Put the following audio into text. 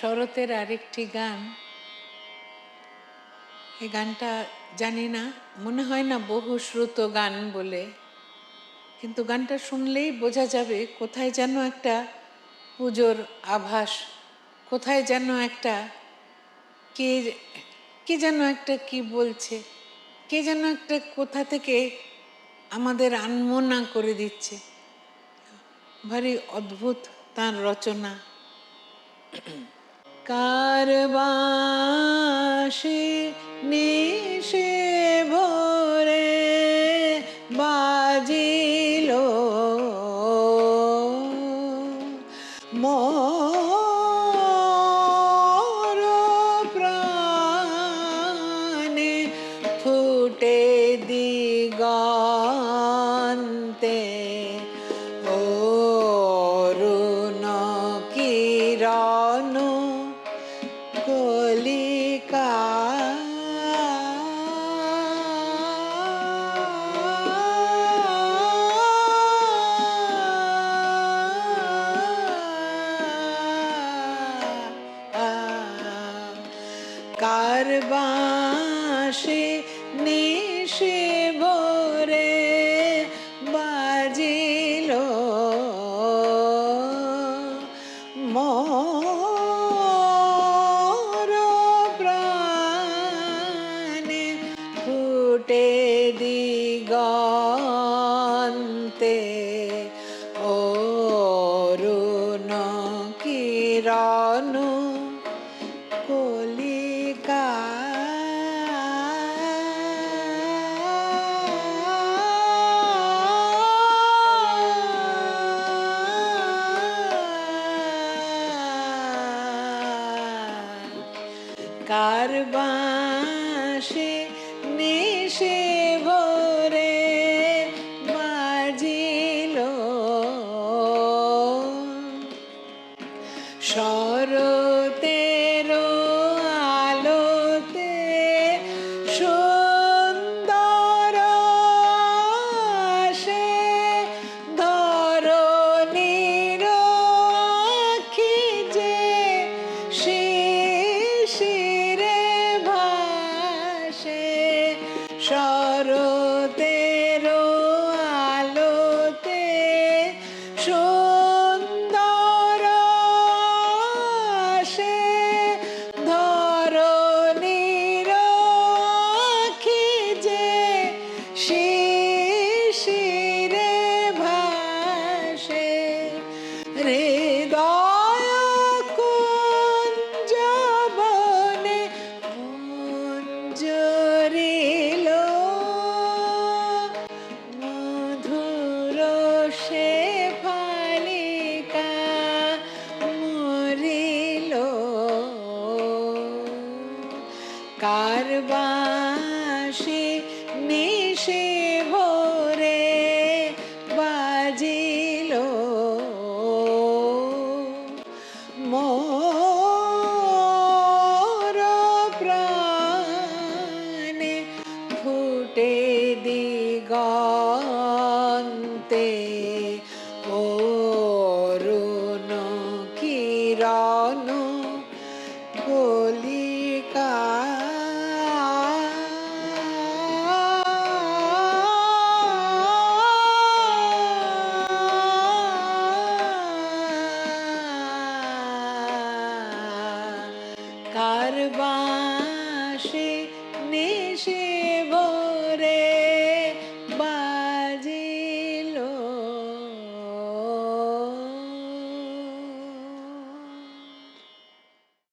শরতের আরেকটি গান। এই গানটা জানি না, মনে হয় না বহু শ্রুত গান বলে। কিন্তু গানটা শুনলেই বোঝা যাবে কোথায় যেন একটা পুজোর আভাস, কোথায় যেন একটা কে কে যেন একটা কি বলছে, কে যেন একটা কোথা থেকে আমাদের আনমনা করে দিচ্ছে। ভারী অদ্ভুত তার রচনা। কারবাসে নিশে কারবাসে নিশে ভোরে বাজিল। মোর প্রাণে ফুটে দিগন্তে অরুণ কিরণ কারবাসে নিশে ভরে বাজিল। শরতের হৃদয় কুঞ্জ মঞ্জরিল মধুর সে ফালিকা মরিল। কারবাসে উল্টে দিগন্তে রুন কিরণ কলিকা। কারবাসে নিশে ভোর